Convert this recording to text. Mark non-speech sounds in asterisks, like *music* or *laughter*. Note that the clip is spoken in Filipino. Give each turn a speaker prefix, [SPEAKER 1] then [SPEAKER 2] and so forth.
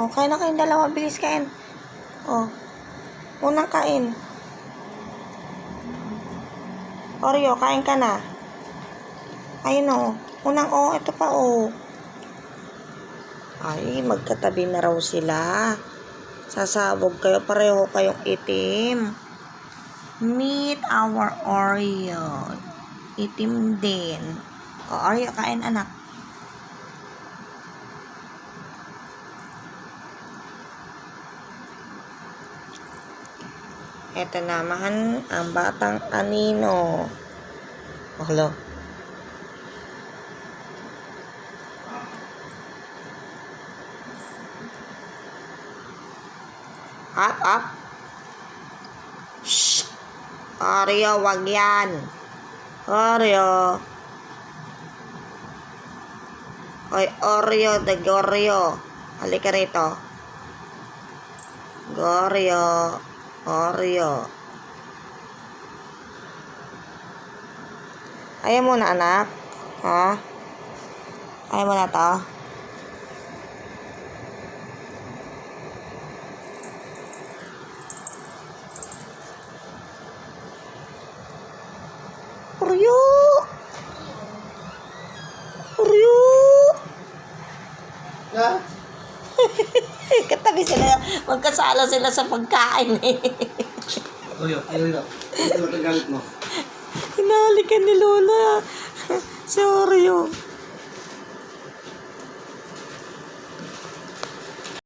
[SPEAKER 1] O, kain na kayong dalawa. Bilis kain. O. Unang kain. Oreo, kain ka na. Ayun o. Unang o. Ito pa o. Ay, magkatabi na raw sila. Sasabog kayo. Pareho kayong itim. Meet our Oreo. Itim din. O, Oreo, kain anak. Ito naman ang batang anino. Hello. Up, up. Shh. Oreo, wag yan. Oreo. Hoy, Oreo, the Goreo. Halika rito. Goreo. Oreo. Ayaw mo na, anak? Ha? Ayaw mo na to? Oreo! Oreo!
[SPEAKER 2] Ha? *laughs*
[SPEAKER 1] Katabi sila, magkasala sila sa pagkain eh.
[SPEAKER 2] Oyo, oyo, oyo. Ito ba galit mo?
[SPEAKER 1] Hinalikan ni Lola.